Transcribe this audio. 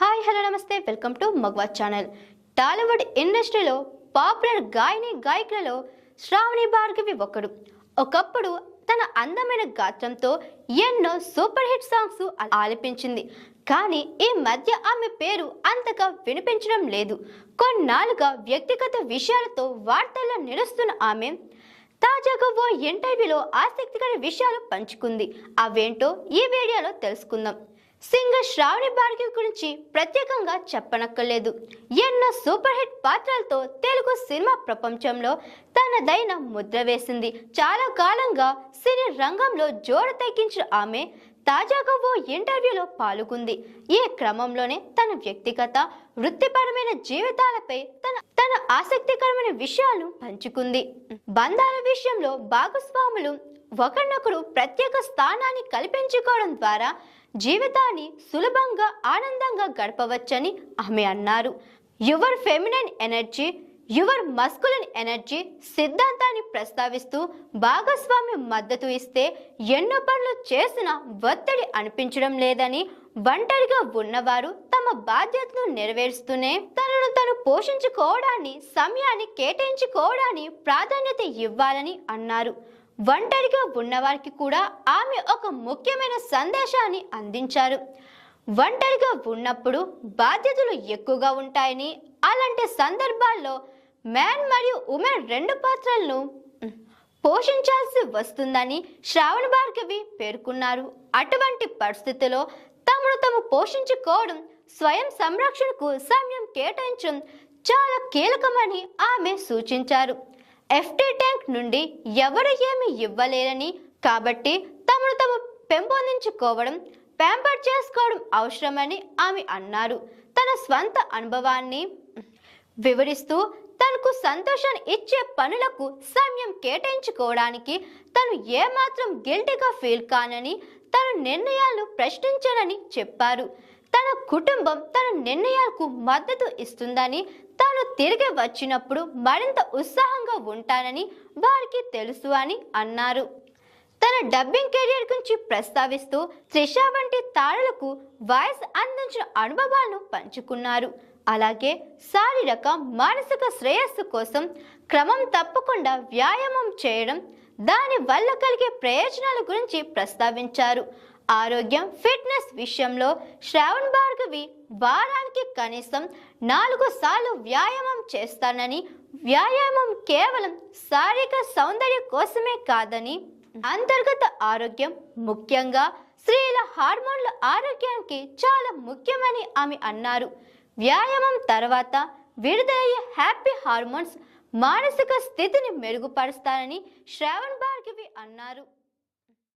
Hi hello నమస్తే. Welcome to మగ్వా channel. Tollywood ఇండస్ట్రీలో పాపులర్ గాయని గాయకులలో శ్రావణి భార్గవి ఒకడు. ఒకప్పుడు తన అందమైన గాత్రంతో ఎన్నో సూపర్ హిట్ సాంగ్స్ ఆలపించింది. కానీ ఈ మధ్య ఆమె పేరు అంతగా వినిపించడం లేదు. కొన్నాళ్ళుగా వ్యక్తిగత విషయాలతో వార్తల్లో నిలుస్తున్న ఆమె తాజాగా ఓ ఇంటర్వ్యూలో ఆసక్తికర విషయాలు పంచుకుంది. అవేంటో ఈ వీడియోలో తెలుసుకుందాం. సింగర్ శ్రావణి భార్గవి గురించి ప్రత్యేకంగా చెప్పనక్కర్లేదు. ఎన్నో సూపర్ హిట్ పాత్రలతో తెలుగు సినిమా ప్రపంచంలో తనదైన ముద్ర వేసింది. చాలా కాలంగా సినీ రంగంలో జోరు తగ్గించిన ఆమె తాజాగా ఓ ఇంటర్వ్యూలో పాల్గొంది. ఈ క్రమంలోనే తన వ్యక్తిగత వృత్తిపరమైన జీవితాలపై తన తన ఆసక్తికరమైన విషయాలను పంచుకుంది. బంధాల విషయంలో భాగస్వాములు ఒకరినొకరు ప్రత్యేక స్థానాన్ని కల్పించుకోవడం ద్వారా జీవితాన్ని సులభంగా ఆనందంగా గడపవచ్చని ఆమె అన్నారు. Your feminine energy your masculine energy సిద్ధాంతాన్ని ప్రస్తావిస్తూ భాగస్వామి మద్దతు ఇస్తే ఎన్నో పనులు చేసిన ఒత్తిడి అనిపించడం లేదని ఒంటరిగా ఉన్నవారు తమ బాధ్యతను నెరవేరుస్తూనే తనను తను పోషించుకోవడాన్ని సమయాన్ని కేటాయించుకోవడాన్ని ప్రాధాన్యత ఇవ్వాలని అన్నారు. ఒంటరిగా ఉన్నవారికి కూడా ఆమె ఒక ముఖ్యమైన సందేశాన్ని అందించారు. ఒంటరిగా ఉన్నప్పుడు బాధ్యతలు ఎక్కువగా ఉంటాయని అలాంటి సందర్భాల్లో మ్యాన్ మరియు ఉమెన్ రెండు పాత్రలను పోషించాల్సి వస్తుందని శ్రావణ భార్గవి పేర్కొన్నారు. అటువంటి పరిస్థితిలో తమను తాము పోషించుకోవడం స్వయం సంరక్షణకు సమయం కేటాయించడం చాలా కీలకమని ఆమె సూచించారు. ఎఫ్టీ ట్యాంక్ నుండి ఎవరు ఏమి ఇవ్వలేరని కాబట్టి తమను తాము పెంపొందించుకోవడం ప్యాంపర్ చేసుకోవడం అవసరమని ఆమె అన్నారు. తన స్వంత అనుభవాన్ని వివరిస్తూ తనకు సంతోషాన్ని ఇచ్చే పనులకు సమయం కేటాయించుకోవడానికి తను ఏమాత్రం గిల్టీగా ఫీల్ కానని తన నిర్ణయాలను ప్రశ్నించనని చెప్పారు. తన కుటుంబం తన నిర్ణయాలకు మద్దతు ఇస్తుందని తాను తిరిగి వచ్చినప్పుడు మరింత ఉత్సాహంగా ఉంటానని వారికి తెలుసు అని అన్నారు. తన డబ్బింగ్ కెరియర్ గురించి ప్రస్తావిస్తూ త్రిష వంటి తారలకు వాయిస్ అందించిన అనుభవాలను పంచుకున్నారు. అలాగే శారీరక మానసిక శ్రేయస్సు కోసం క్రమం తప్పకుండా వ్యాయామం చేయడం దాని వల్ల కలిగే ప్రయోజనాల గురించి ప్రస్తావించారు. ఆరోగ్యం ఫిట్నెస్ విషయంలో శ్రావణ్ భార్గవి వారానికి కనీసం నాలుగు సార్లు వ్యాయామం చేస్తానని వ్యాయామం కేవలం శారీరక సౌందర్యం కోసమే కాదని అంతర్గత ఆరోగ్యం ముఖ్యంగా స్త్రీల హార్మోన్ల ఆరోగ్యానికి చాలా ముఖ్యమని ఆమె అన్నారు. వ్యాయామం తర్వాత విడుదలయ్యే హ్యాపీ హార్మోన్స్ మానసిక స్థితిని మెరుగుపరుస్తారని శ్రావణ్ భార్గవి అన్నారు.